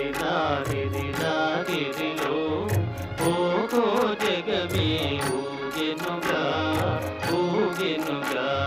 నిదారి దారిలో ఓహో జగమే ఊగెనుగా ఊగెనుగా.